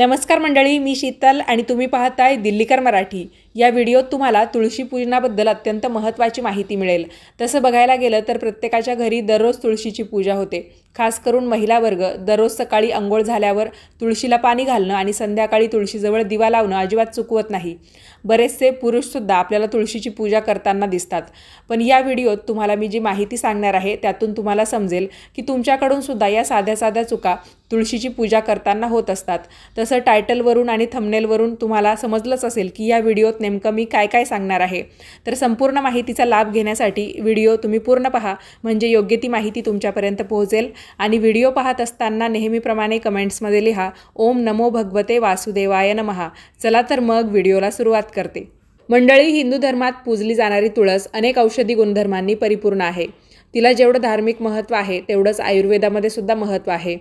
नमस्कार मंडळी मी शीतल आणि तुम्ही पाहताय दिल्लीकर मराठी. या व्हिडिओत तुम्हाला तुळशी पूजनाबद्दल अत्यंत महत्त्वाची माहिती मिळेल. तसं बघायला गेलं तर प्रत्येकाच्या घरी दररोज तुळशीची पूजा होते. खास करून महिला वर्ग दररोज सकाळी अंघोळ झाल्यावर तुळशीला पाणी घालणं आणि संध्याकाळी तुळशीजवळ दिवा लावणं अजिबात चुकवत नाही. बरेचसे पुरुषसुद्धा आपल्याला तुळशीची पूजा करताना दिसतात. पण या व्हिडिओत तुम्हाला मी जी माहिती सांगणार आहे त्यातून तुम्हाला समजेल की तुमच्याकडून सुद्धा या साध्या साध्या चुका तुळशीची पूजा करताना होत असतात. तसं टायटलवरून आणि थंबनेलवरून तुम्हाला समजलंच असेल की या व्हिडिओत नेमकं मी काय काय सांगणार आहे. तर संपूर्ण माहितीचा लाभ घेण्यासाठी व्हिडिओ तुम्ही पूर्ण पहा. म्हणजे योग्य ती माहिती तुमच्यापर्यंत पोहोचेल. आणि व्हिडिओ पाहत असताना नेहमीप्रमाणे कमेंट्समध्ये लिहा ओम नमो भगवते वासुदेवाय नमहा. चला तर मग व्हिडिओला सुरुवात करते. मंडळी हिंदू धर्मात पूजली जाणारी तुळस अनेक औषधी गुणधर्मांनी परिपूर्ण आहे. तिला जेवढं धार्मिक महत्त्व आहे तेवढंच आयुर्वेदामध्ये सुद्धा महत्त्व आहे.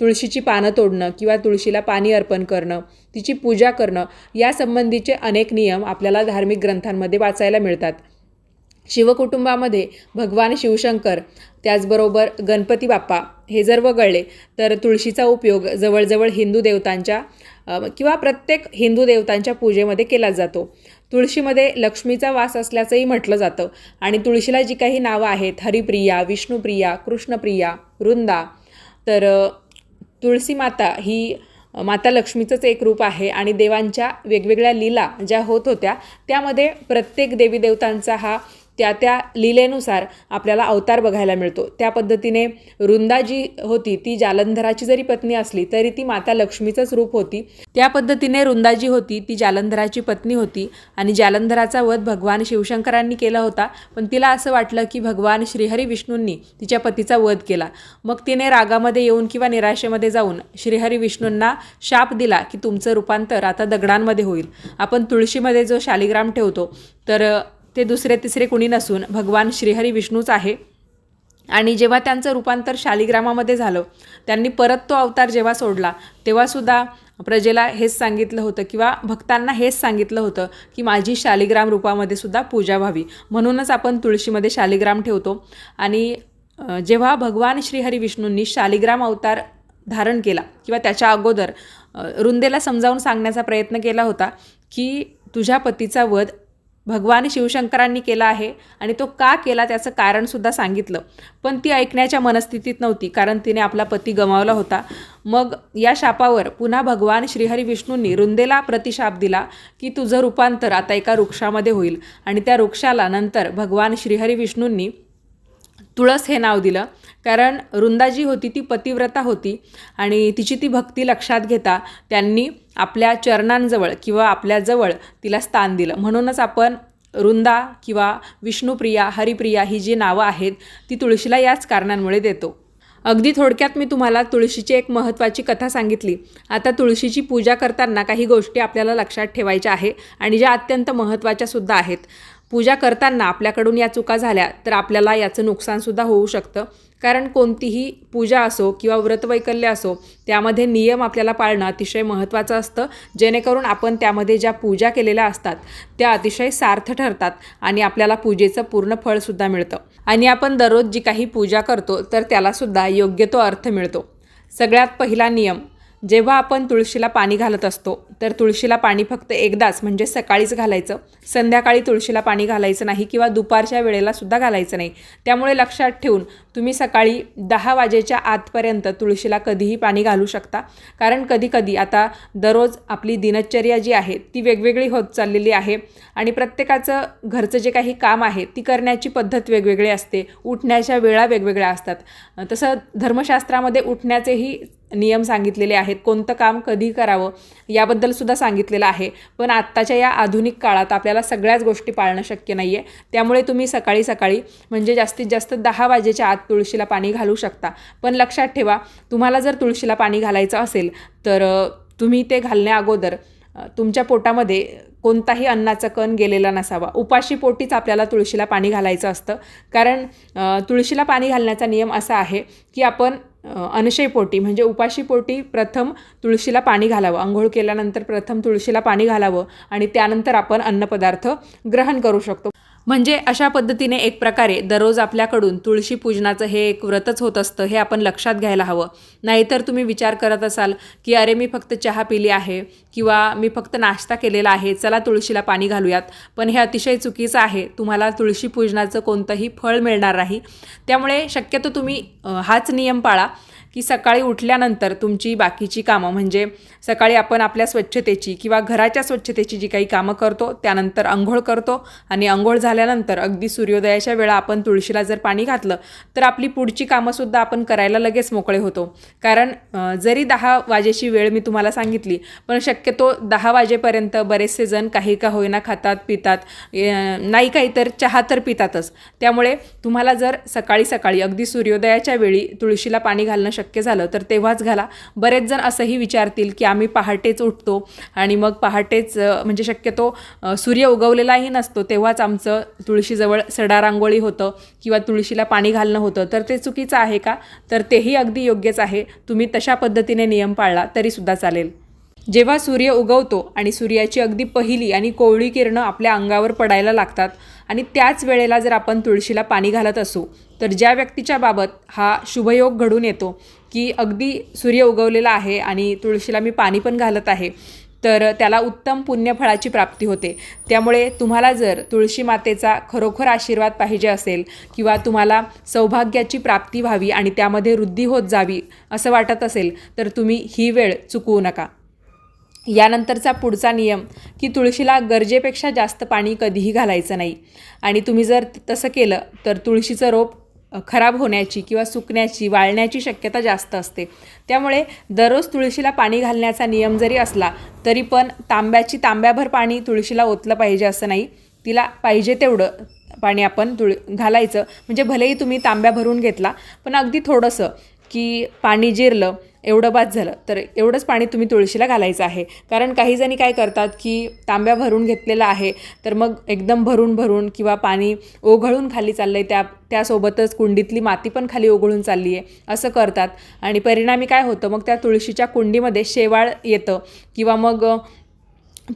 तुळशीची पानं तोडणं किंवा तुळशीला पाणी अर्पण करणं तिची पूजा करणं यासंबंधीचे अनेक नियम आपल्याला धार्मिक ग्रंथांमध्ये वाचायला मिळतात. शिवकुटुंबामध्ये भगवान शिवशंकर त्याचबरोबर गणपती बाप्पा हे जर वगळले तर तुळशीचा उपयोग जवळजवळ हिंदू देवतांच्या किंवा प्रत्येक हिंदू देवतांच्या पूजेमध्ये केला जातो. तुळशीमध्ये लक्ष्मीचा वास असल्याचंही म्हटलं जातं आणि तुळशीला जी काही नावं आहेत हरिप्रिया विष्णुप्रिया कृष्णप्रिया वृंदा तर तुळसी माता ही माता लक्ष्मीचंच एक रूप आहे आणि देवांच्या वेगवेगळ्या लीला ज्या होत होत्या त्यामध्ये प्रत्येक देवी देवतांचा हा त्या त्या लीलेनुसार आपल्याला अवतार बघायला मिळतो. त्या पद्धतीने वृंदा जी होती ती जालंधराची जरी पत्नी असली तरी ती माता लक्ष्मीचंच रूप होती. त्या पद्धतीने वृंदाजी होती ती जालंधराची पत्नी होती आणि जालंधराचा वध भगवान शिवशंकरांनी केला होता. पण तिला असं वाटलं की भगवान श्रीहरी विष्णूंनी तिच्या पतीचा वध केला. मग तिने रागामध्ये येऊन किंवा निराशेमध्ये जाऊन श्रीहरी विष्णूंना शाप दिला की तुमचं रूपांतर आता दगडांमध्ये होईल. आपण तुळशीमध्ये जो शालिग्राम ठेवतो तर ते दुसरे तिसरे कुणी नसून भगवान श्रीहरी विष्णूच आहे. आणि जेव्हा त्यांचं रूपांतर शालिग्रामामध्ये झालं त्यांनी परत तो अवतार जेव्हा सोडला तेव्हासुद्धा प्रजेला हेच सांगितलं होतं किंवा भक्तांना हेच सांगितलं होतं की माझी शालिग्राम रूपामध्ये सुद्धा पूजा व्हावी. म्हणूनच आपण तुळशीमध्ये शालिग्राम ठेवतो. आणि जेव्हा भगवान श्रीहरी विष्णूंनी शालिग्राम अवतार धारण केला किंवा त्याच्या अगोदर रुंदेला समजावून सांगण्याचा प्रयत्न केला होता की तुझ्या पतीचा वध भगवान शिवशंकरांनी केला आहे आणि तो का केला त्याचं कारणसुद्धा सांगितलं. पण ती ऐकण्याच्या मनस्थितीत नव्हती कारण तिने आपला पती गमावला होता. मग या शापावर पुन्हा भगवान श्रीहरी विष्णूंनी रुंदेला प्रतिशाप दिला की तुझं रूपांतर आता एका वृक्षामध्ये होईल. आणि त्या वृक्षाला नंतर भगवान श्रीहरी विष्णूंनी तुळस हे नाव दिलं. कारण रुंदा जी होती ती पतिव्रता होती आणि तिची ती भक्ती लक्षात घेता त्यांनी आपल्या चरणांजवळ किंवा आपल्याजवळ तिला स्थान दिलं. म्हणूनच आपण रुंदा किंवा विष्णुप्रिया हरिप्रिया ही जी नावं आहेत ती तुळशीला याच कारणांमुळे देतो. अगदी थोडक्यात मी तुम्हाला तुळशीची एक महत्त्वाची कथा सांगितली. आता तुळशीची पूजा करताना काही गोष्टी आपल्याला लक्षात ठेवायच्या आहे आणि ज्या अत्यंत महत्त्वाच्या सुद्धा आहेत. पूजा करताना आपल्याकडून या चुका झाल्या तर आपल्याला याचं नुकसानसुद्धा होऊ शकतं. कारण कोणतीही पूजा असो किंवा व्रतवैकल्य असो त्यामध्ये नियम आपल्याला पाळणं अतिशय महत्त्वाचं असतं. जेणेकरून आपण त्यामध्ये ज्या पूजा केलेल्या असतात त्या अतिशय सार्थ ठरतात आणि आपल्याला पूजेचं पूर्ण फळसुद्धा मिळतं. आणि आपण दररोज जी काही पूजा करतो तर त्यालासुद्धा योग्य तो अर्थ मिळतो. सगळ्यात पहिला नियम जेव्हा आपण तुळशीला पाणी घालत असतो तर तुळशीला पाणी फक्त एकदाच म्हणजे सकाळीच घालायचं. संध्याकाळी तुळशीला पाणी घालायचं नाही किंवा दुपारच्या वेळेला सुद्धा घालायचं नाही. त्यामुळे लक्षात ठेवून तुम्ही सकाळी दहा वाजेच्या आतपर्यंत तुळशीला कधीही पाणी घालू शकता. कारण कधीकधी आता दररोज आपली दिनचर्या जी आहे ती वेगवेगळी होत चाललेली आहे आणि प्रत्येकाचं घरचं जे काही काम आहे ती करण्याची पद्धत वेगवेगळी असते. उठण्याच्या वेळा वेगवेगळ्या असतात. तसं धर्मशास्त्रामध्ये उठण्याचेही नियम सांगितलेले आहेत. कोणतं काम कधी करावं याबद्दल सुद्धा सांगितलेलं आहे. पण आत्ताच्या या आधुनिक काळात आपल्याला सगळ्याच गोष्टी पाळणं शक्य नाही आहे त्यामुळे तुम्ही सकाळी सकाळी म्हणजे जास्तीत जास्त दहा वाजेच्या आत तुळशीला पाणी घालू शकता. पण लक्षात ठेवा तुम्हाला जर तुळशीला पाणी घालायचं असेल तर तुम्ही ते घालण्या अगोदर तुमच्या पोटामध्ये कोणताही अन्नाचा कण गेलेला नसावा. उपाशी पोटीच आपल्याला तुळशीला पाणी घालायचं असतं. कारण तुळशीला पाणी घालण्याचा नियम असा आहे की आपण अनशयपोटी अनशय पोटी म्हणजे उपाशी पोटी प्रथम तुळशीला पाणी घालावं. आंघोळ केल्यानंतर प्रथम तुळशीला पाणी घालावं आणि त्यानंतर आपण अन्नपदार्थ ग्रहण करू शकतो. म्हणजे अशा पद्धतीने एक प्रकारे दररोज आपल्याकडून तुळशी पूजनाचं हे एक व्रतच होत असतं हे आपण लक्षात घ्यायला हवं. नाहीतर तुम्ही विचार करत असाल की अरे मी फक्त चहा पिली आहे किंवा मी फक्त नाश्ता केलेला आहे चला तुळशीला पाणी घालूयात. पण हे अतिशय चुकीचं आहे. तुम्हाला तुळशी पूजनाचं कोणतंही फळ मिळणार नाही. त्यामुळे शक्यतो तुम्ही हाच नियम पाळा. की सकाळी उठल्यानंतर तुमची बाकीची कामं म्हणजे सकाळी आपण आपल्या स्वच्छतेची किंवा घराच्या स्वच्छतेची जी काही कामं करतो त्यानंतर आंघोळ करतो आणि आंघोळ झाल्यानंतर अगदी सूर्योदयाच्या वेळा आपण तुळशीला जर पाणी घातलं तर आपली पुढची कामंसुद्धा आपण करायला लगेच मोकळे होतो. कारण जरी दहा वाजेची वेळ मी तुम्हाला सांगितली पण शक्यतो दहा वाजेपर्यंत बरेचसे जण काही का होईना खातात पितात नाही काही तर चहा तर पितातच. त्यामुळे तुम्हाला जर सकाळी सकाळी अगदी सूर्योदयाच्या वेळी तुळशीला पाणी घालणं शक्य शक्य झालं तर तेव्हाच घाला. बरेच जण असंही विचारतील की आम्ही पहाटेच उठतो आणि मग पहाटेच म्हणजे शक्यतो सूर्य उगवलेलाही नसतो तेव्हाच आमचं तुळशीजवळ सडा रांगोळी होतं किंवा तुळशीला पाणी घालणं होतं. तर ते चुकीचं आहे का? तर तेही अगदी योग्यच आहे. तुम्ही तशा पद्धतीने नियम पाळला तरीसुद्धा चालेल. जेव्हा सूर्य उगवतो आणि सूर्याची अगदी पहिली आणि कोवळी किरणं आपल्या अंगावर पडायला लागतात आणि त्याच वेळेला जर आपण तुळशीला पाणी घालत असू तर ज्या व्यक्तीच्या बाबत हा शुभयोग घडून येतो की अगदी सूर्य उगवलेला आहे आणि तुळशीला मी पाणी पण घालत आहे तर त्याला उत्तम पुण्यफळाची प्राप्ती होते. त्यामुळे तुम्हाला जर तुळशी मातेचा खरोखर आशीर्वाद पाहिजे असेल किंवा तुम्हाला सौभाग्याची प्राप्ती व्हावी आणि त्यामध्ये वृद्धी होत जावी असं वाटत असेल तर तुम्ही ही वेळ चुकवू नका. यानंतरचा पुढचा नियम की तुळशीला गरजेपेक्षा जास्त पाणी कधीही घालायचं नाही. आणि तुम्ही जर तसं केलं तर तुळशीचं रोप खराब होण्याची किंवा सुकण्याची वाळण्याची शक्यता जास्त असते. त्यामुळे दररोज तुळशीला पाणी घालण्याचा नियम जरी असला तरी पण तांब्याची तांब्याभर पाणी तुळशीला ओतलं पाहिजे असं नाही. तिला पाहिजे तेवढं पाणी आपण तुळ घालायचं. म्हणजे भलेही तुम्ही तांब्या भरून घेतला पण अगदी थोडंसं की पाणी जिरलं एवढं बाद झालं. तर एवढंच पाणी तुम्ही तुळशीला घालायचं आहे. कारण काही जणी काय करतात की तांब्या भरून घेतलेला आहे. तर मग एकदम भरून भरून किंवा पाणी ओघळून खाली चाललं आहे त्या त्यासोबतच कुंडीतली माती पण खाली ओघळून चालली आहे असं करतात. आणि परिणामी काय होतं मग त्या तुळशीच्या कुंडीमध्ये शेवाळ येतं किंवा मग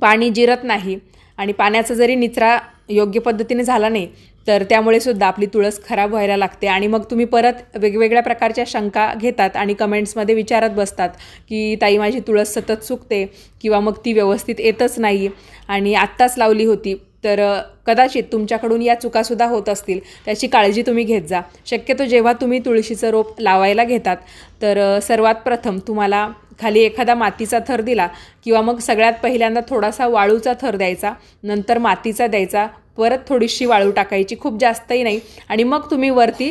पाणी जिरत नाही. आणि पाण्याचा जरी निचरा योग्य पद्धतीने झाला नाही तर त्यामुळे सुद्धा आपली तुळस खराब व्हायला लागते. आणि मग तुम्ही परत वेगवेगळ्या प्रकारच्या शंका घेतात आणि कमेंट्समध्ये विचारत बसतात की ताई माझी तुळस सतत चुकते किंवा मग ती व्यवस्थित येतच नाही. आणि आत्ताच लावली होती. तर कदाचित तुमच्याकडून या चुकासुद्धा होत असतील. त्याची काळजी तुम्ही घेत जा. शक्यतो जेव्हा तुम्ही तुळशीचं रोप लावायला घेतात तर सर्वात प्रथम तुम्हाला खाली एखादा मातीचा थर दिला किंवा मग सगळ्यात पहिल्यांदा थोडासा वाळूचा थर द्यायचा नंतर मातीचा द्यायचा परत थोडीशी वाळू टाकायची खूप जास्तही नाही. आणि मग तुम्ही वरती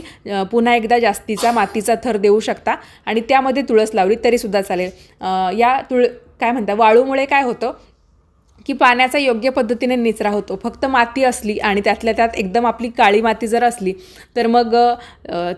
पुन्हा एकदा जास्तीचा मातीचा थर देऊ शकता आणि त्यामध्ये तुळस लावली तरीसुद्धा चालेल. या तुळ काय म्हणता वाळूमुळे काय होतं? की पाण्याचा योग्य पद्धतीने निचरा होतो फक्त माती असली आणि त्यातल्या त्यात एकदम आपली काळी माती जर असली तर मग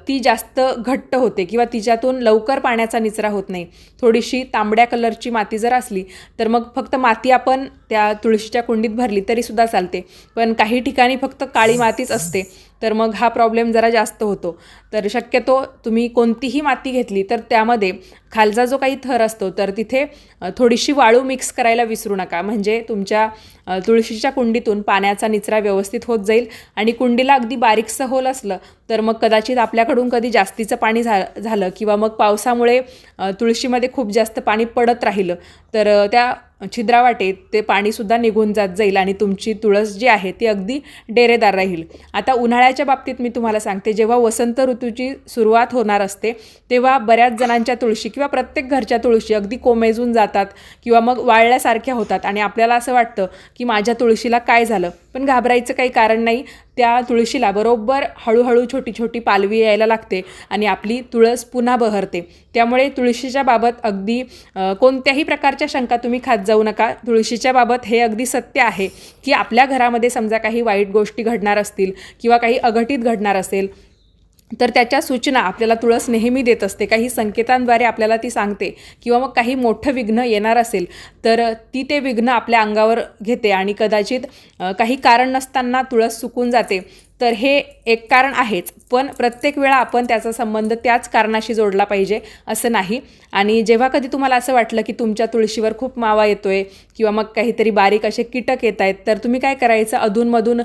ती जास्त घट्ट होते किंवा तिच्यातून लवकर पाण्याचा निचरा होत नाही. थोडीशी तांबड्या कलरची माती जर असली तर मग फक्त माती आपण त्या तुळशीच्या कुंडीत भरली तरीसुद्धा चालते. पण काही ठिकाणी फक्त काळी मातीच असते. तर मग हा प्रॉब्लेम जरा जास्त होतो. तर शक्यतो तुम्ही कोणतीही माती घेतली तर त्यामध्ये खालचा जो काही थर असतो तर तिथे थोडीशी वाळू मिक्स करायला विसरू नका. म्हणजे तुमच्या तुळशीच्या कुंडीतून पाण्याचा निचरा व्यवस्थित होत जाईल आणि कुंडीला अगदी बारीकसं होल असलं तर मग कदाचित आपल्याकडून कधी जास्तीचं पाणी झा झालं किंवा मग पावसामुळे तुळशीमध्ये खूप जास्त पाणी पडत राहिलं तर त्या छिद्रावाटे ते पाणीसुद्धा निघून जात जाईल आणि तुमची तुळस जी आहे ती अगदी डेरेदार राहील. आता उन्हाळ्याच्या बाबतीत मी तुम्हाला सांगते जेव्हा वसंत ऋतूची सुरुवात होणार असते तेव्हा बऱ्याच जणांच्या तुळशी किंवा प्रत्येक घरच्या तुळशी अगदी कोमेजून जातात किंवा मग वाळल्यासारख्या होतात आणि आपल्याला असं वाटतं की माझ्या तुळशीला काय झालं? पण घाबरायचं काही कारण नाही. त्या तुळशीला बरोबर हळूहळू छोटी छोटी पालवी यायला लागते आणि आपली तुळस पुन्हा बहरते. त्यामुळे तुळशीच्या बाबत अगदी कोणत्याही प्रकारच्या शंका तुम्ही खात जाऊ नका. तुळशीच्या बाबत हे अगदी सत्य आहे की आपल्या घरामध्ये समजा काही वाईट गोष्टी घडणार असतील किंवा काही अघटित घडणार असेल तर त्याच्या सूचना आपल्याला तुळस नेहमी देत असते. काही संकेतांद्वारे आपल्याला ती सांगते. किंवा मग काही मोठं विघ्न येणार असेल तर ती ते विघ्न आपल्या अंगावर घेते आणि कदाचित काही कारण नसताना तुळस सुकून जाते. तर हे एक कारण आहेच. पण प्रत्येक वेळा आपण त्याचा संबंध त्याच कारणाशी जोडला पाहिजे असं नाही. आणि जेव्हा कधी तुम्हाला असं वाटलं की तुमच्या तुळशीवर खूप मावा येतो आहे किंवा मग काहीतरी बारीक असे कीटक येत आहेत तर तुम्ही काय करायचं? अधूनमधून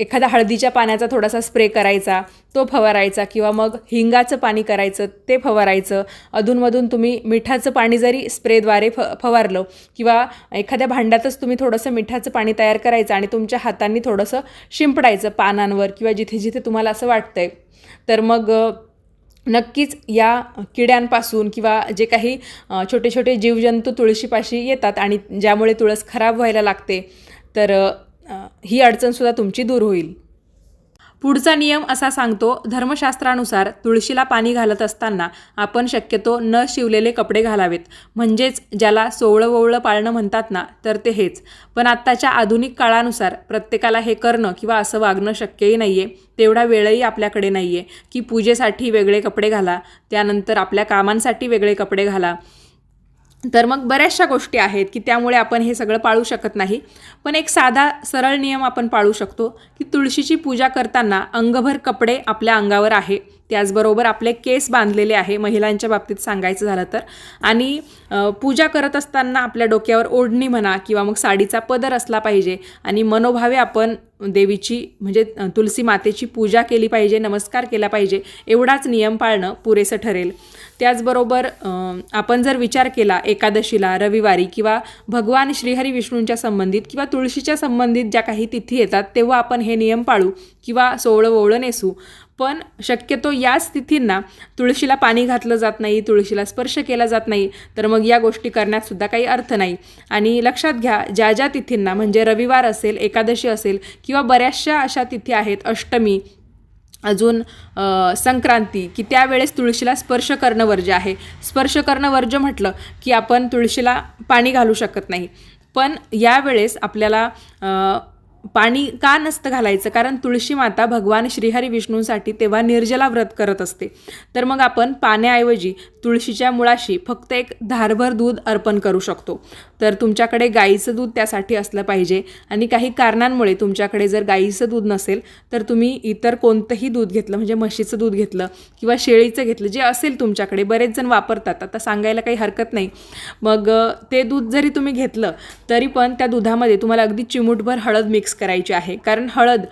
एखादा हळदीच्या पाण्याचा थोडासा स्प्रे करायचा तो फवारायचा किंवा मग हिंगाचं पाणी करायचं ते फवारायचं. अधूनमधून तुम्ही मिठाचं पाणी जरी स्प्रेद्वारे फ फवारलं किंवा एखाद्या भांड्यातच तुम्ही थोडंसं मिठाचं पाणी तयार करायचं आणि तुमच्या हातांनी थोडंसं शिंपडायचं पानांवर किंवा जिथे जिथे तुम्हाला असं वाटतंय. तर मग नक्कीच या किड्यांपासून किंवा जे काही छोटे छोटे जीवजंतू तुळशीपाशी येतात आणि ज्यामुळे तुळस खराब व्हायला लागते तर ही अडचणसुद्धा तुमची दूर होईल. पुढचा नियम असा सांगतो धर्मशास्त्रानुसार तुळशीला पाणी घालत असताना आपण शक्यतो न शिवलेले कपडे घालावेत. म्हणजेच ज्याला सोवळं वोवळं पाळणं म्हणतात ना तर ते हेच. पण आत्ताच्या आधुनिक काळानुसार प्रत्येकाला हे करणं किंवा असं वागणं शक्यही नाही आहे तेवढा वेळही आपल्याकडे नाही आहे की पूजेसाठी वेगळे कपडे घाला त्यानंतर आपल्या कामांसाठी वेगळे कपडे घाला. तर मग बऱ्याचशा गोष्टी आहेत की त्यामुळे आपण हे सगळं पाळू शकत नाही. पण एक साधा सरळ नियम आपण पाळू शकतो की तुळशीची पूजा करताना अंगभर कपडे आपल्या अंगावर आहे. त्याचबरोबर आपले केस बांधलेले आहे महिलांच्या बाबतीत सांगायचं झालं तर. आणि पूजा करत असताना आपल्या डोक्यावर ओढणी म्हणा किंवा मग साडीचा पदर असला पाहिजे आणि मनोभावे आपण देवीची म्हणजे तुलसी मातेची पूजा केली पाहिजे नमस्कार केला पाहिजे एवढाच नियम पाळणं पुरेसं ठरेल. त्याचबरोबर आपण जर विचार केला एकादशीला रविवारी किंवा भगवान श्रीहरी विष्णूंच्या संबंधित किंवा तुळशीच्या संबंधित ज्या काही तिथी येतात तेव्हा आपण हे नियम पाळू किंवा सोवळं ओवळं नेसू. पण शक्यतो याच तिथींना तुळशीला पाणी घातलं जात नाही तुळशीला स्पर्श केला जात नाही तर मग या गोष्टी करण्यातसुद्धा काही अर्थ नाही. आणि लक्षात घ्या ज्या ज्या तिथींना म्हणजे रविवार असेल एकादशी असेल किंवा बऱ्याचशा अशा तिथी आहेत अष्टमी अजून संक्रांती की त्यावेळेस तुळशीला स्पर्श करणं वर्ज्य आहे. स्पर्श करणं वर्ज्य म्हटलं की आपण तुळशीला पाणी घालू शकत नाही. पण यावेळेस आपल्याला पाणी का नसतं घालायचं? कारण तुळशी माता भगवान श्रीहरी विष्णूंसाठी तेव्हा निर्जला व्रत करत असते. तर मग आपण पाण्याऐवजी तुळशीच्या मुळाशी फक्त एक धारभर दूध अर्पण करू शकतो. तर तुमच्याकडे गाईचं दूध त्यासाठी असलं पाहिजे. आणि काही कारणांमुळे तुमच्याकडे जर गाईचं दूध नसेल तर तुम्ही इतर कोणतंही दूध घेतलं म्हणजे म्हशीचं दूध घेतलं किंवा शेळीचं घेतलं जे असेल तुमच्याकडे बरेच जण वापरतात. आता सांगायला काही हरकत नाही. मग ते दूध जरी तुम्ही घेतलं तरी पण त्या दुधामध्ये तुम्हाला अगदी चिमूटभर हळद मिक्स करायची आहे. कारण हळद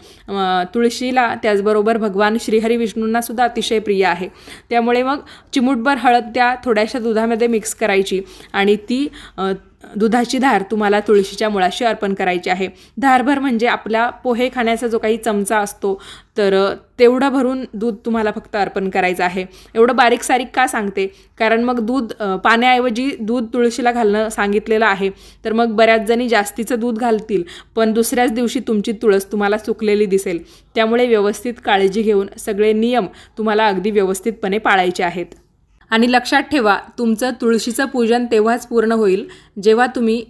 तुळशीला त्याचबरोबर भगवान श्रीहरी विष्णूंना सुद्धा अतिशय प्रिय आहे. त्यामुळे मग चिमूटभर हळद त्या थोड्याशा दुधामध्ये मिक्स करायची. आणि ती दुधाची धार तुम्हाला तुळशीच्या मुळाशी अर्पण करायची आहे. धारभर म्हणजे आपला पोहे खाण्याचा जो काही चमचा असतो तर तेवढं भरून दूध तुम्हाला फक्त अर्पण करायचं आहे. एवढं बारीक सारीक का सांगते? कारण मग दूध पाण्याऐवजी दूध तुळशीला घालणं सांगितलेलं आहे. तर मग बऱ्याच जणी जास्तीचं दूध घालतील पण दुसऱ्याच दिवशी तुमची तुळस तुम्हाला सुकलेली दिसेल. त्यामुळे व्यवस्थित काळजी घेऊन सगळे नियम तुम्हाला अगदी व्यवस्थितपणे पाळायचे आहेत. आणि लक्षात ठेवा तुमचं तुळशीचं पूजन तेव्हाच पूर्ण होईल जेव्हा तुम्ही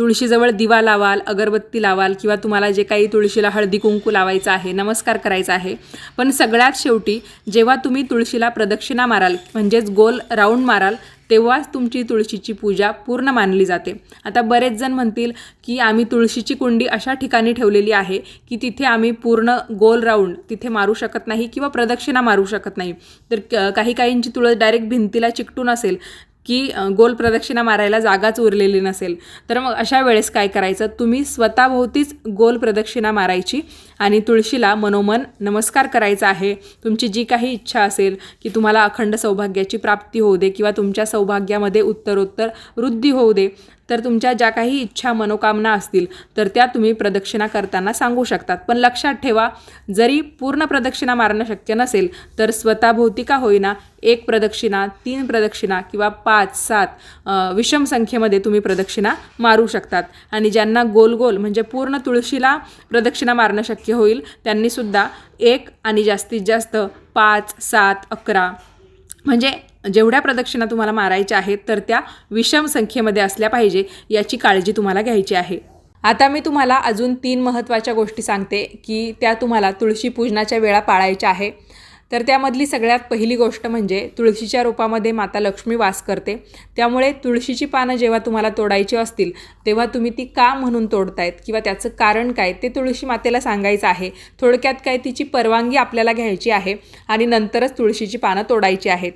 तुळशीजवळ दिवा लावाल अगरबत्ती लावाल किंवा तुम्हाला जे काही तुळशीला हळदी कुंकू लावायचं आहे नमस्कार करायचा आहे. पण सगळ्यात शेवटी जेव्हा तुम्ही तुळशीला प्रदक्षिणा माराल म्हणजेच गोल राऊंड माराल तेव्हाच तुमची तुळशीची पूजा पूर्ण मानली जाते. आता बरेच जण म्हणतील की आम्ही तुळशीची कुंडी अशा ठिकाणी ठेवलेली आहे की तिथे आम्ही पूर्ण गोल राऊंड तिथे मारू शकत नाही किंवा प्रदक्षिणा मारू शकत नाही. तर काही काहींची तुळस डायरेक्ट भिंतीला चिकटून असेल की गोल प्रदक्षिणा मारायला जागाच उरलेली नसेल. तर मग अशा वेळेस काय करायचं? तुम्ही स्वतःभोवतीच गोल प्रदक्षिणा मारायची आणि तुळशीला मनोमन नमस्कार करायचा आहे. तुमची जी काही इच्छा असेल की तुम्हाला अखंड सौभाग्याची प्राप्ती होऊ दे किंवा तुमच्या सौभाग्यामध्ये उत्तरोत्तर वृद्धी होऊ दे तर तुमच्या ज्या काही इच्छा मनोकामना असतील तर त्या तुम्ही प्रदक्षिणा करताना सांगू शकतात. पण लक्षात ठेवा जरी पूर्ण प्रदक्षिणा मारणं शक्य नसेल तर स्वतःभोवती का होईना एक प्रदक्षिणा तीन प्रदक्षिणा किंवा पाच सात विषम संख्येमध्ये तुम्ही प्रदक्षिणा मारू शकतात. आणि ज्यांना गोल गोल म्हणजे पूर्ण तुळशीला प्रदक्षिणा मारणं शक्य होईल त्यांनीसुद्धा एक आणि जास्तीत जास्त पाच सात अकरा म्हणजे जेवढ्या प्रदक्षिणा तुम्हाला मारायच्या आहेत तर त्या विषम संख्येमध्ये असल्या पाहिजे याची काळजी तुम्हाला घ्यायची आहे. आता मी तुम्हाला अजून तीन महत्त्वाच्या गोष्टी सांगते की त्या तुम्हाला तुळशी पूजनाच्या वेळा पाळायच्या आहे. तर त्यामधली सगळ्यात पहिली गोष्ट म्हणजे तुळशीच्या रूपामध्ये माता लक्ष्मी वास करते. त्यामुळे तुळशीची पानं जेव्हा तुम्हाला तोडायची असतील तेव्हा तुम्ही ती का म्हणून तोडतायत किंवा त्याचं कारण काय ते तुळशी मातेला सांगायचं आहे. थोडक्यात काय तिची परवानगी आपल्याला घ्यायची आहे आणि नंतरच तुळशीची पानं तोडायची आहेत.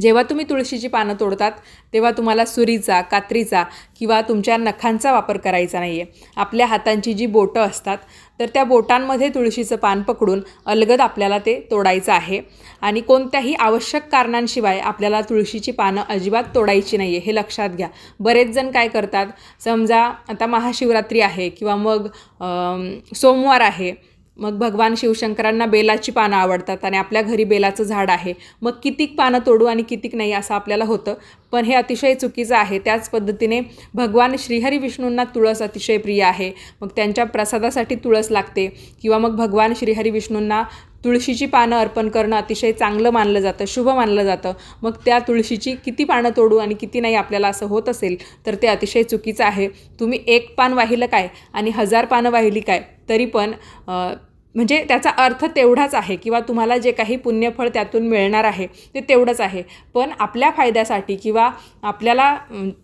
जेव्हा तुम्ही तुळशीची पानं तोडतात तेव्हा तुम्हाला सुरीचा कात्रीचा किंवा तुमच्या नखांचा वापर करायचा नाही आहे आपल्या हातांची जी बोटं असतात तर त्या बोटांमध्ये तुळशीचं पान पकडून अलगद आपल्याला ते तोडायचं आहे. आणि कोणत्याही आवश्यक कारणांशिवाय आपल्याला तुळशीची पानं अजिबात तोडायची नाही आहे हे लक्षात घ्या. बरेच जण काय करतात समजा आता महाशिवरात्री आहे किंवा मग सोमवार आहे मग भगवान शिवशंकरांना बेलाची पानं आवडतात आणि आपल्या घरी बेलाचं झाड आहे. मग कितीक पानं तोडू आणि कितीक नाही असं आपल्याला होतं. पण हे अतिशय चुकीचं आहे. त्याच पद्धतीने भगवान श्रीहरी विष्णूंना तुळस अतिशय प्रिय आहे. मग त्यांच्या प्रसादासाठी तुळस लागते किंवा मग भगवान श्रीहरी विष्णूंना तुळशीची पानं अर्पण करणं अतिशय चांगलं मानलं जातं शुभ मानलं जातं. मग त्या तुळशीची किती पानं तोडू आणि किती नाही आपल्याला असं होत असेल तर ते अतिशय चुकीचं आहे. तुम्ही एक पान वाहिलं काय आणि हजार पानं वाहिली काय? तरी पण म्हणजे त्याचा अर्थ तेवढाच आहे किंवा तुम्हाला जे काही पुण्यफळ त्यातून मिळणार आहे ते तेवढंच आहे. पण आपल्या फायद्यासाठी किंवा आपल्याला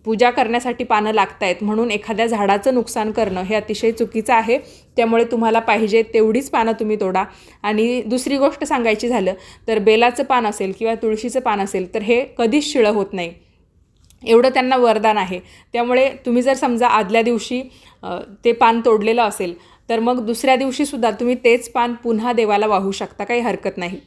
पूजा करण्यासाठी पानं लागत आहेत म्हणून एखाद्या झाडाचं नुकसान करणं हे अतिशय चुकीचं आहे. त्यामुळे तुम्हाला पाहिजे तेवढीच पानं तुम्ही तोडा. आणि दुसरी गोष्ट सांगायची झालं तर बेलाचं पान असेल किंवा तुळशीचं पान असेल तर हे कधीच शिळं होत नाही. एवढं त्यांना वरदान आहे. त्यामुळे तुम्ही जर समजा आदल्या दिवशी ते पान तोडलेलं असेल तर मग दुसऱ्या दिवशीसुद्धा तुम्ही तेच पान पुन्हा देवाला वाहू शकता काही हरकत नाही.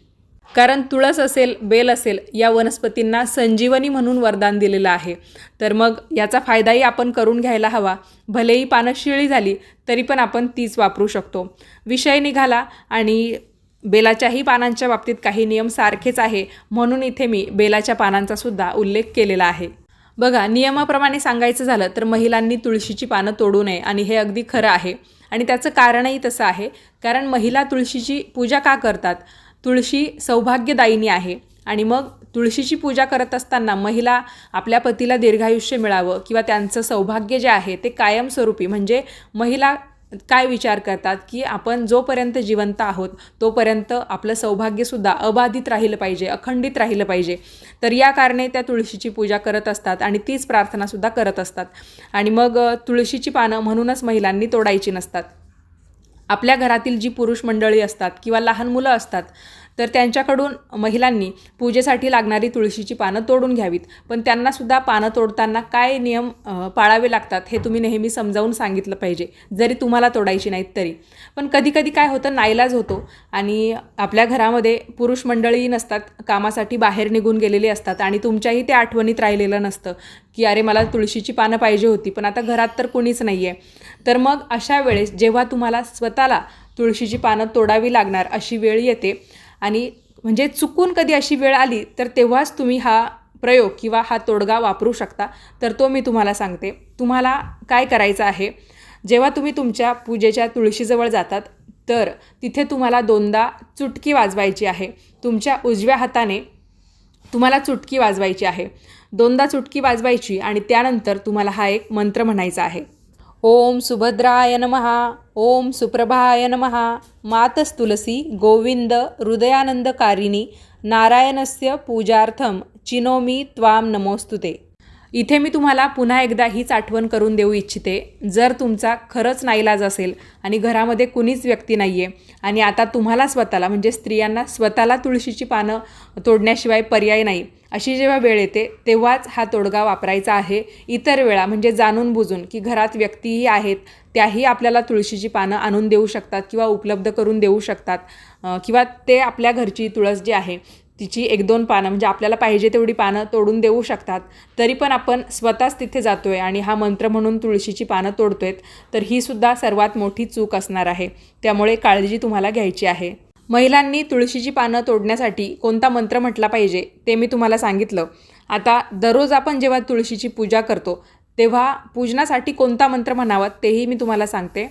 कारण तुळस असेल बेल असेल या वनस्पतींना संजीवनी म्हणून वरदान दिलेलं आहे. तर मग याचा फायदाही आपण करून घ्यायला हवा. भलेही पानं शिळी झाली तरी पण आपण तीच वापरू शकतो. विषय निघाला आणि बेलाच्याही पानांच्या बाबतीत काही नियम सारखेच आहे म्हणून इथे मी बेलाच्या पानांचा सुद्धा उल्लेख केलेला आहे. बघा नियमाप्रमाणे सांगायचं झालं तर महिलांनी तुळशीची पानं तोडू नये आणि हे अगदी खरं आहे. आणि त्याचं कारणही तसं आहे. कारण महिला तुळशीची पूजा का करतात? तुळशी सौभाग्यदायिनी आहे. आणि मग तुळशीची पूजा करत असताना महिला आपल्या पतीला दीर्घायुष्य मिळावं किंवा त्यांचं सौभाग्य जे आहे ते कायमस्वरूपी म्हणजे महिला काय विचार करतात की आपण जोपर्यंत जिवंत आहोत तोपर्यंत आपलं सौभाग्यसुद्धा अबाधित राहिलं पाहिजे अखंडित राहिलं पाहिजे. तर या कारणे त्या तुळशीची पूजा करत असतात आणि तीच प्रार्थनासुद्धा करत असतात. आणि मग तुळशीची पानं म्हणूनच महिलांनी तोडायची नसतात. आपल्या घरातील जी पुरुष मंडळी असतात किंवा लहान मुलं असतात तर त्यांच्याकडून महिलांनी पूजेसाठी लागणारी तुळशीची पानं तोडून घ्यावीत. पण त्यांनासुद्धा पानं तोडताना काय नियम पाळावे लागतात हे तुम्ही नेहमी समजावून सांगितलं पाहिजे जरी तुम्हाला तोडायची नाहीत तरी. पण कधीकधी काय होतं नाईलाज होतो आणि आपल्या घरामध्ये पुरुष मंडळी नसतात कामासाठी बाहेर निघून गेलेली असतात आणि तुमच्याही ते आठवणीत राहिलेलं नसतं की अरे मला तुळशीची पानं पाहिजे होती पण आता घरात तर कोणीच नाही आहे तर मग अशा वेळेस जेव्हा तुम्हाला स्वतःला तुळशीची पानं तोडावी लागणार अशी वेळ येते आणि म्हणजे चुकून कधी अशी वेळ आली तर तेव्हाच तुम्ही हा प्रयोग किंवा हा तोडगा वापरू शकता. तर तो मी तुम्हाला सांगते. तुम्हाला काय करायचं आहे जेव्हा तुम्ही तुमच्या पूजेच्या तुळशीजवळ जातात तर तिथे तुम्हाला दोनदा चुटकी वाजवायची आहे. तुमच्या उजव्या हाताने तुम्हाला चुटकी वाजवायची आहे. दोनदा चुटकी वाजवायची आणि त्यानंतर तुम्हाला हा एक मंत्र म्हणायचा आहे. ओम सुभद्राय नमहा ओम सुप्रभाय नमहा मातस तुलसी गोविंद हृदयानंदकारिणी नारायणस्य पूजार्थम चिनोमी त्वाम नमोस्तुते इथे मी तुम्हाला पुन्हा एकदा हीच आठवण करून देऊ इच्छिते. जर तुमचा खरंच नाईलाज असेल आणि घरामध्ये कुणीच व्यक्ती नाही आहे आणि आता तुम्हाला स्वतःला म्हणजे स्त्रियांना स्वतःला तुळशीची पानं तोडण्याशिवाय पर्याय नाही अशी जेव्हा वेळ येते तेव्हाच हा तोडगा वापरायचा आहे. इतर वेळा म्हणजे जाणून बुजून की घरात व्यक्तीही आहेत त्याही आपल्याला तुळशीची पानं आणून देऊ शकतात किंवा उपलब्ध करून देऊ शकतात. किंवा ते आपल्या घरची तुळस जी आहे तिची एक दोन पानं म्हणजे आपल्याला पाहिजे तेवढी पानं तोडून देऊ शकतात. तरी पण आपण स्वतःच तिथे जातो आहे आणि हा मंत्र म्हणून तुळशीची पानं तोडतोय तर ही सुद्धा सर्वात मोठी चूक असणार आहे. त्यामुळे काळजी तुम्हाला घ्यायची आहे. महिलांनी तुळशीची पानं तोडण्यासाठी कोणता मंत्र म्हटला पाहिजे ते मी तुम्हाला सांगितलं. आता दररोज आपण जेव्हा तुळशीची पूजा करतो तेव्हा पूजनासाठी कोणता मंत्र म्हणावा तेही मी तुम्हाला सांगते.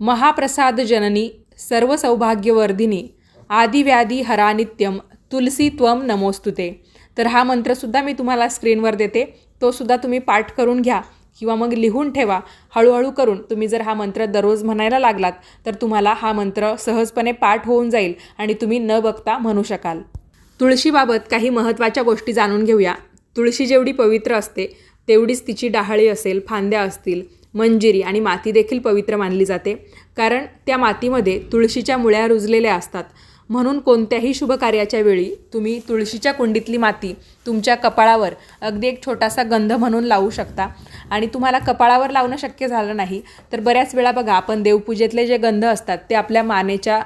महाप्रसाद जननी सर्व सौभाग्यवर्धिनी आदिव्याधी हरानित्यम तुलसी त्वम नमोस्तुते. तर हा मंत्रसुद्धा मी तुम्हाला स्क्रीनवर देते. तोसुद्धा तुम्ही पाठ करून घ्या किंवा मग लिहून ठेवा. हळूहळू करून तुम्ही जर हा मंत्र दररोज म्हणायला लागलात तर तुम्हाला हा मंत्र सहजपणे पाठ होऊन जाईल आणि तुम्ही न बघता म्हणू शकाल. तुळशीबाबत काही महत्त्वाच्या गोष्टी जाणून घेऊया. तुळशी जेवढी पवित्र असते तेवढीच तिची डाहळी असेल फांद्या असतील मंजिरी आणि माती देखील पवित्र मानली जाते. कारण त्या मातीमध्ये तुळशीच्या मुळ्या रुजलेल्या असतात. म्हणून कोणत्याही शुभ कार्याच्या वेळी तुम्ही तुळशीच्या कुंडीतली माती तुमच्या कपाळावर अगदी एक छोटासा गंध म्हणून लावू शकता. आणि तुम्हाला कपाळावर लावणं शक्य झालं नाही तर बऱ्याच वेळा बघा आपण देवपूजेतले जे गंध असतात ते आपल्या मानेच्या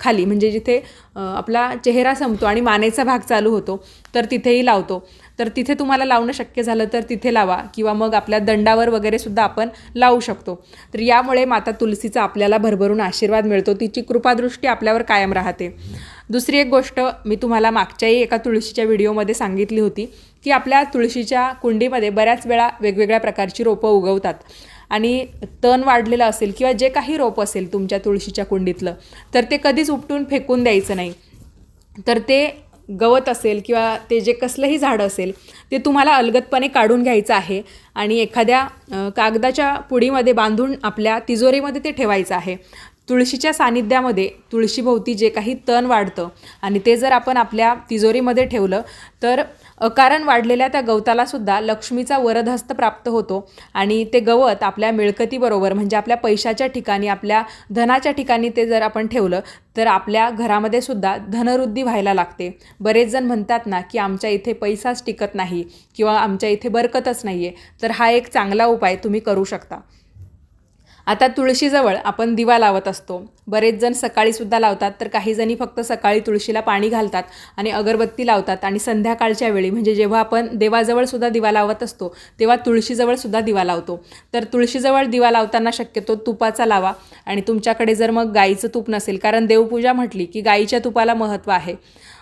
खाली. म्हणजे जिथे आपला चेहरा संपतो आणि मानेचा भाग चालू होतो तर तिथेही लावतो. तर तिथे तुम्हाला लावणं शक्य झालं तर तिथे लावा किंवा मग आपल्या दंडावर वगैरे सुद्धा आपण लावू शकतो. तर यामुळे माता तुलसीचा आपल्याला भरभरून आशीर्वाद मिळतो. तिची कृपादृष्टी आपल्यावर कायम राहते. दुसरी एक गोष्ट मी तुम्हाला मागच्याही एका तुळशीच्या व्हिडिओमध्ये सांगितली होती की आपल्या तुळशीच्या कुंडीमध्ये बऱ्याच वेळा वेगवेगळ्या प्रकारची रोपं उगवतात. आणि तण वाढलेलं असेल किंवा जे काही रोप असेल तुमच्या तुळशीच्या कुंडीतलं तर ते कधीच उपटून फेकून द्यायचं नाही. तर ते गवत असेल किंवा ते जे कसलंही झाड असेल ते तुम्हाला अलगदपणे काढून घ्यायचं आहे आणि एखाद्या कागदाच्या पुडीमध्ये बांधून आपल्या तिजोरीमध्ये ते ठेवायचं आहे. तुळशीच्या सानिध्यामध्ये तुळशीभोवती जे काही तण वाढतं आणि ते जर आपण आपल्या तिजोरीमध्ये ठेवलं तर अकारण वाढलेल्या त्या गवतालासुद्धा लक्ष्मीचा वरदहस्त प्राप्त होतो आणि ते गवत आपल्या मिळकतीबरोबर म्हणजे आपल्या पैशाच्या ठिकाणी आपल्या धनाच्या ठिकाणी ते जर आपण ठेवलं तर आपल्या घरामध्ये सुद्धा धनवृद्धी व्हायला लागते. बरेच जण म्हणतात ना की आमच्या इथे पैसाच टिकत नाही किंवा आमच्या इथे बरकतच नाही आहे तर हा एक चांगला उपाय तुम्ही करू शकता. आता तुळशीजवळ आपण दिवा लावत असतो. बरेच जण सकाळीसुद्धा लावतात तर काही जणी फक्त सकाळी तुळशीला पाणी घालतात आणि अगरबत्ती लावतात आणि संध्याकाळच्या वेळी म्हणजे जेव्हा आपण देवाजवळसुद्धा दिवा लावत असतो तेव्हा तुळशीजवळसुद्धा दिवा लावतो. तर तुळशीजवळ दिवा लावताना शक्यतो तुपाचा लावा आणि तुमच्याकडे जर मग गाईचं तूप नसेल कारण देवपूजा म्हटली की गाईच्या तुपाला महत्त्व आहे.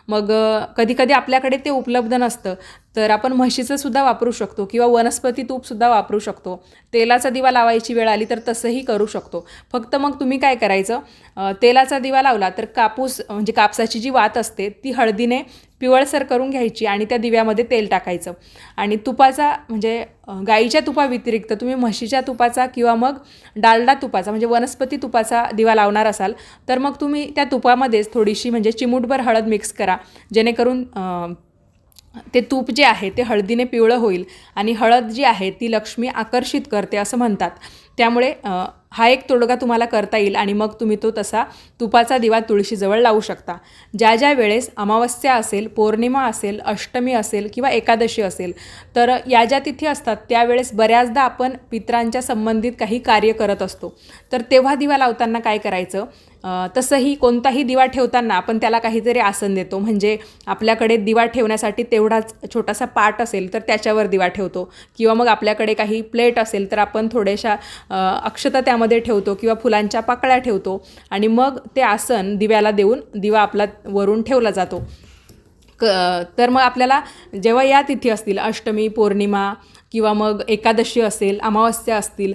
मग कधीकधी आपल्याकडे ते उपलब्ध नसतं तर आपण म्हशीचं सुद्धा वापरू शकतो किंवा वनस्पती तूपसुद्धा वापरू शकतो. तेलाचा दिवा लावायची वेळ आली तर तसंही करू शकतो. फक्त मग तुम्ही काय करायचं तेलाचा दिवा लावला तर कापूस म्हणजे कापसाची जी वात असते ती हळदीने पिवळसर करून घ्यायची आणि त्या दिव्यामध्ये तेल टाकायचं. आणि तुपाचा म्हणजे गाईच्या तुपाव्यतिरिक्त तुम्ही म्हशीच्या तुपाचा किंवा मग डालडा तुपाचा म्हणजे वनस्पती तुपाचा दिवा लावणार असाल तर मग तुम्ही त्या तुपामध्येच थोडीशी म्हणजे चिमूटभर हळद मिक्स करा. जेणेकरून ते तूप जे आहे ते हळदीने पिवळं होईल आणि हळद जी आहे ती लक्ष्मी आकर्षित करते असं म्हणतात. त्यामुळे हा एक तोडगा तुम्हाला करता येईल आणि मग तुम्ही तो तसा तुपाचा दिवा तुळशीजवळ लावू शकता. ज्या ज्या वेळेस अमावस्या असेल पौर्णिमा असेल अष्टमी असेल किंवा एकादशी असेल तर या ज्या तिथी असतात त्यावेळेस बऱ्याचदा आपण पित्रांच्या संबंधित काही कार्य करत असतो. तर तेव्हा दिवा लावताना काय करायचं? तसंही कोणताही दिवा ठेवताना आपण त्याला काहीतरी आसन देतो. म्हणजे आपल्याकडे दिवा ठेवण्यासाठी तेवढाच छोटासा पाट असेल तर त्याच्यावर दिवा ठेवतो. किंवा मग आपल्याकडे काही प्लेट असेल तर आपण थोड्याशा अक्षता त्यामध्ये ठेवतो किंवा फुलांच्या पाकळ्या ठेवतो. आणि मग ते आसन दिव्याला देऊन दिवा आपला वरून ठेवला जातो. क तर मग आपल्याला जेव्हा या तिथी असतील अष्टमी पौर्णिमा किंवा मग एकादशी असेल अमावस्या असतील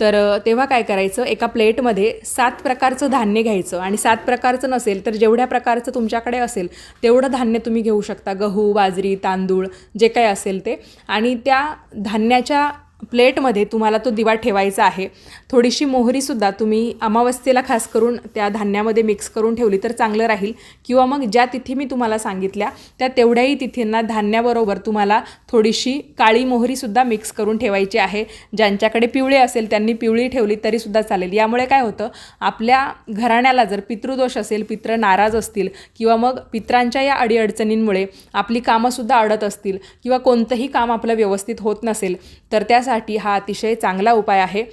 तर तेव्हा काय करायचं एका प्लेटमध्ये सात प्रकारचं धान्य घ्यायचं आणि सात प्रकारचं नसेल तर जेवढ्या प्रकारचं तुमच्याकडे असेल तेवढं धान्य तुम्ही घेऊ शकता. गहू बाजरी तांदूळ जे काही असेल ते. आणि त्या धान्याच्या प्लेटमध्ये तुम्हाला तो दिवा ठेवायचा आहे. थोडीशी मोहरीसुद्धा तुम्ही अमावस्येला खास करून त्या धान्यामध्ये मिक्स करून ठेवली तर चांगलं राहील. किंवा मग ज्या तिथी मी तुम्हाला सांगितल्या त्या तेवढ्याही तिथींना धान्याबरोबर तुम्हाला थोडीशी काळी मोहरीसुद्धा मिक्स करून ठेवायची आहे. ज्यांच्याकडे पिवळे असेल त्यांनी पिवळी ठेवली तरीसुद्धा चालेल. यामुळे काय होतं आपल्या घराण्याला जर पितृदोष असेल पित्र नाराज असतील किंवा मग पित्रांच्या या अडीअडचणींमुळे आपली कामंसुद्धा अडत असतील किंवा कोणतंही काम आपलं व्यवस्थित होत नसेल तर त्यासाठी हा अतिशय चांगला उपाय आहे.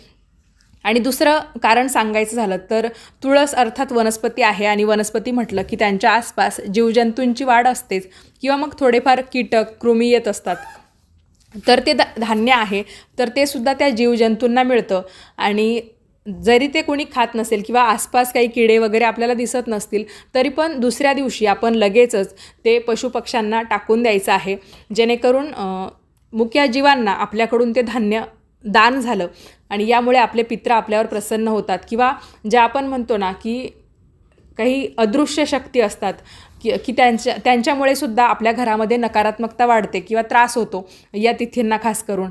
आणि दुसरं कारण सांगायचं झालं तर तुळस अर्थात वनस्पती आहे आणि वनस्पती म्हटलं की त्यांच्या आसपास जीवजंतूंची वाढ असतेच किंवा मग थोडेफार कीटक कृमी येत असतात. तर ते दा धान्य आहे तर ते सुद्धा त्या जीवजंतूंना मिळतं. आणि जरी ते कोणी खात नसेल किंवा आसपास काही किडे वगैरे आपल्याला दिसत नसतील तरी पण दुसऱ्या दिवशी आपण लगेचच ते पशुपक्ष्यांना टाकून द्यायचं आहे. जेणेकरून मुक्या जीवांना आपल्याकडून ते धान्य दान झालं. आणि यामुळे आपले पित्र आपल्यावर प्रसन्न होतात. किंवा जे आपण म्हणतो ना की काही अदृश्य शक्ती असतात की की त्यांच्या त्यांच्यामुळे सुद्धा आपल्या घरामध्ये नकारात्मकता वाढते किंवा त्रास होतो या तिथींना खास करून.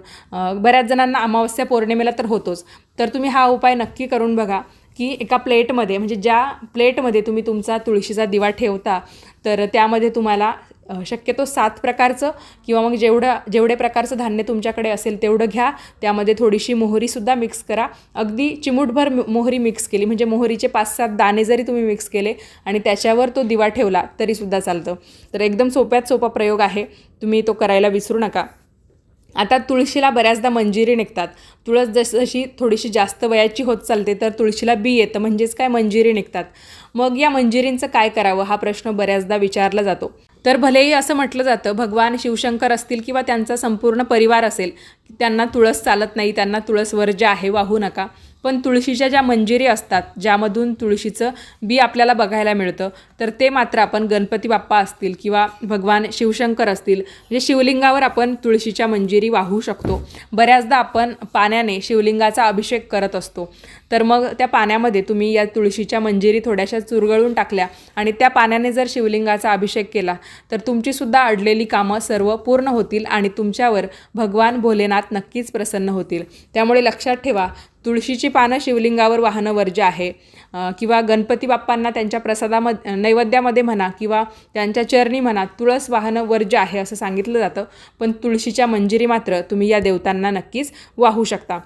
बऱ्याच जणांना अमावस्या पौर्णिमेला तर होतोच. तर तुम्ही हा उपाय नक्की करून बघा की एका प्लेटमध्ये म्हणजे ज्या प्लेटमध्ये तुम्ही तुमचा तुळशीचा दिवा ठेवता तर त्यामध्ये तुम्हाला शक्यतो सात प्रकारचं किंवा मग जेवढं जेवढे प्रकारचं धान्य तुमच्याकडे असेल तेवढं घ्या. त्यामध्ये थोडीशी मोहरीसुद्धा मिक्स करा. अगदी चिमूटभर मोहरी मिक्स केली. म्हणजे मोहरीचे पाच सात दाणे जरी तुम्ही मिक्स केले आणि त्याच्यावर तो दिवा ठेवला तरीसुद्धा चालतं. तर एकदम सोप्यात सोपा प्रयोग आहे. तुम्ही तो करायला विसरू नका. आता तुळशीला बऱ्याचदा मंजिरी निघतात. तुळस जशी थोडीशी जास्त वयाची होत चालते तर तुळशीला बी येतं. म्हणजेच काय? मंजिरी निघतात. मग या मंजिरींचं काय करावं? हा प्रश्न बऱ्याचदा विचारला जातो. तर भलेही असं म्हटलं जातं भगवान शिवशंकर असतील किंवा त्यांचा संपूर्ण परिवार असेल त्यांना तुळस चालत नाही त्यांना तुळस वर्ज्य आहे वाहू नका. पण तुळशीच्या ज्या मंजिरी असतात ज्यामधून तुळशीचं बी आपल्याला बघायला मिळतं तर ते मात्र आपण गणपती बाप्पा असतील किंवा भगवान शिवशंकर असतील म्हणजे शिवलिंगावर आपण तुळशीच्या मंजिरी वाहू शकतो. बऱ्याचदा आपण पाण्याने शिवलिंगाचा अभिषेक करत असतो. तर मग त्या पाण्यामध्ये तुम्ही या तुळशीच्या मंजिरी थोड्याशा चुरगळून टाकल्या आणि त्या पाण्याने जर शिवलिंगाचा अभिषेक केला तर तुमचीसुद्धा अडलेली कामं सर्व पूर्ण होतील आणि तुमच्यावर भगवान भोलेनाथ नक्कीच प्रसन्न होतील. त्यामुळे लक्षात ठेवा तुळशीची पानं शिवलिंगावर वाहणं वर्ज्य आहे. किंवा गणपती बाप्पांना त्यांच्या प्रसादामध्ये नैवेद्यामध्ये म्हणा किंवा त्यांच्या चरणी म्हणा तुळस वाहनं वर्ज्य आहे असं सांगितलं जातं. पण तुळशीच्या मंजिरी मात्र तुम्ही या देवतांना नक्कीच वाहू शकता.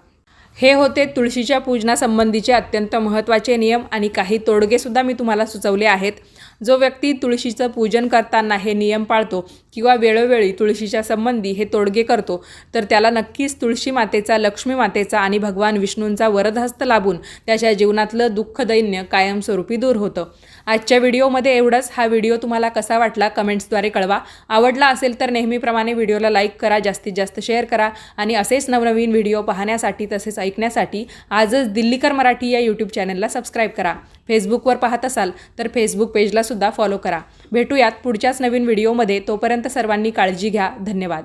हे होते तुळशीच्या पूजनासंबंधीचे अत्यंत महत्त्वाचे नियम आणि काही तोडगेसुद्धा मी तुम्हाला सुचवले आहेत. जो व्यक्ती तुळशीचं पूजन करताना हे नियम पाळतो किंवा वेळोवेळी तुळशीच्या संबंधी हे तोडगे करतो तर त्याला नक्कीच तुळशी मातेचा लक्ष्मी मातेचा आणि भगवान विष्णूंचा वरदहस्त लाभून त्याच्या जीवनातलं दुःख दैन्य कायमस्वरूपी दूर होतं. आजच्या व्हिडिओमध्ये एवढंच. हा व्हिडिओ तुम्हाला कसा वाटला कमेंट्सद्वारे कळवा. आवडला असेल तर नेहमीप्रमाणे व्हिडिओला लाईक करा जास्तीत जास्त शेअर करा आणि असेच नवनवीन व्हिडिओ पाहण्यासाठी तसेच ऐकण्यासाठी आजच दिल्लीकर मराठी या यूट्यूब चॅनलला सबस्क्राईब करा. फेसबुकवर पाहत असाल तर फेसबुक पेजलासुद्धा फॉलो करा. भेटूयात पुढच्याच नवीन व्हिडिओमध्ये तोपर्यंत सर्वांनी काळजी घ्या. धन्यवाद.